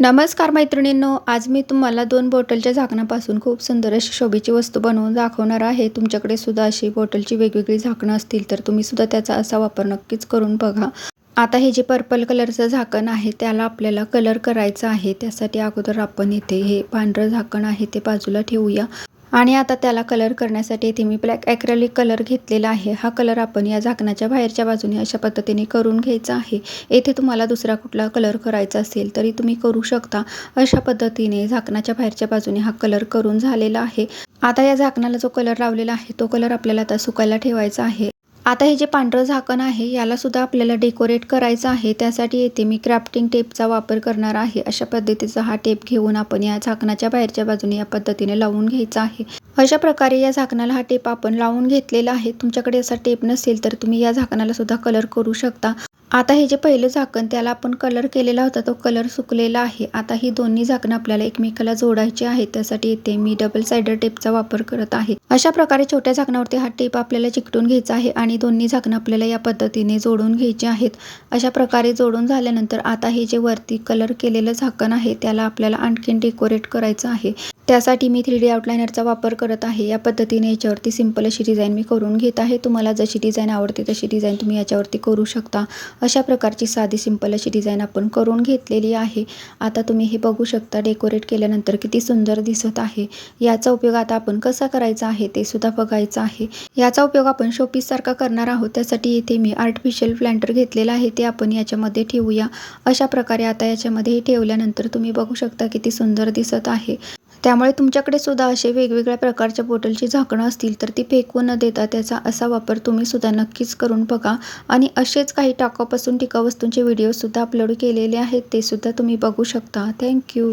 नमस्कार मैत्रिणींनो आज मी तुम्हाला दोन बॉटलच्या झाकणापासून खूप सुंदर अशी शोभेची वस्तू बनवून दाखवणार आहे. तुमच्याकडे सुद्धा अशी बॉटलची वेगवेगळी झाकणं असतील तर तुम्ही सुद्धा त्याचा असा वापर नक्कीच करून बघा. आता हे जे पर्पल कलरचं झाकण आहे त्याला आपल्याला कलर करायचा आहे. त्यासाठी अगोदर आपण इथे हे पांढरं झाकण आहे ते बाजूला ठेवूया. आणि आता त्याला कलर करण्यासाठी इथे मी ब्लॅक ॲक्रेलिक कलर घेतलेला आहे. हा कलर आपण या झाकणाच्या बाहेरच्या बाजूने अशा पद्धतीने करून घ्यायचा आहे. येथे तुम्हाला दुसरा कुठला कलर करायचा असेल तरी तुम्ही करू शकता. अशा पद्धतीने झाकणाच्या बाहेरच्या बाजूने हा कलर करून झालेला आहे. आता या झाकणाला जो कलर लावलेला आहे तो कलर आपल्याला आता सुकायला ठेवायचा आहे. आता हे जे पांढरं झाकण आहे याला सुद्धा आपल्याला डेकोरेट करायचं आहे. त्यासाठी येथे मी क्राफ्टिंग टेपचा वापर करणार आहे. अशा पद्धतीचा हा टेप घेऊन आपण या झाकणाच्या बाहेरच्या बाजूने या पद्धतीने लावून घ्यायचा आहे. अशा प्रकारे या झाकणाला हा टेप आपण लावून घेतलेला आहे. तुमच्याकडे असा टेप नसेल तर तुम्ही या झाकणाला सुद्धा कलर करू शकता. आता हे जे पहिलं झाकण त्याला आपण कलर केलेला होता तो कलर सुकलेला आहे. आता ही दोन्ही झाकणं आपल्याला एकमेकाला जोडायची आहे त्यासाठी इथे मी डबल सायडर टेपचा वापर करत आहे. अशा प्रकारे छोट्या झाकणावरती हा टेप आपल्याला चिकटून घ्यायचा आहे आणि दोन्ही झाकणं आपल्याला या पद्धतीने जोडून घ्यायची आहेत. अशा प्रकारे जोडून झाल्यानंतर आता हे जे वरती कलर केलेलं झाकण आहे त्याला आपल्याला आणखीन डेकोरेट करायचं आहे. त्यासाठी मी थ्री डी आउटलायनरचा वापर करत आहे. या पद्धतीने याच्यावरती सिंपल अशी डिझाईन मी करून घेत आहे. तुम्हाला जशी डिझाईन आवडते तशी डिझाईन तुम्ही याच्यावरती करू शकता. अशा प्रकारची साधी सिंपल अशी डिझाईन आपण करून घेतलेली आहे. आता तुम्ही हे बघू शकता डेकोरेट केल्यानंतर किती सुंदर दिसत आहे. याचा उपयोग आता आपण कसा करायचा आहे ते सुद्धा बघायचं आहे. याचा उपयोग आपण शोपीससारखा करणार आहोत. त्यासाठी इथे मी आर्टिफिशियल प्लांटर घेतलेला आहे. ते आपण याच्यामध्ये ठेवूया. अशा प्रकारे आता याच्यामध्ये ठेवल्यानंतर तुम्ही बघू शकता किती सुंदर दिसत आहे. त्यामुळे तुमच्याकडे सुद्धा असे वेगवेगळ्या प्रकारच्या बॉटलची झाकणं असतील तर ती फेकू न देता त्याचा असा वापर तुम्ही सुद्धा नक्कीच करून बघा. आणि असेच काही टाकापासून टिकाऊ वस्तूंचे व्हिडिओसुद्धा अपलोड केलेले आहेत ते सुद्धा तुम्ही बघू शकता. थँक्यू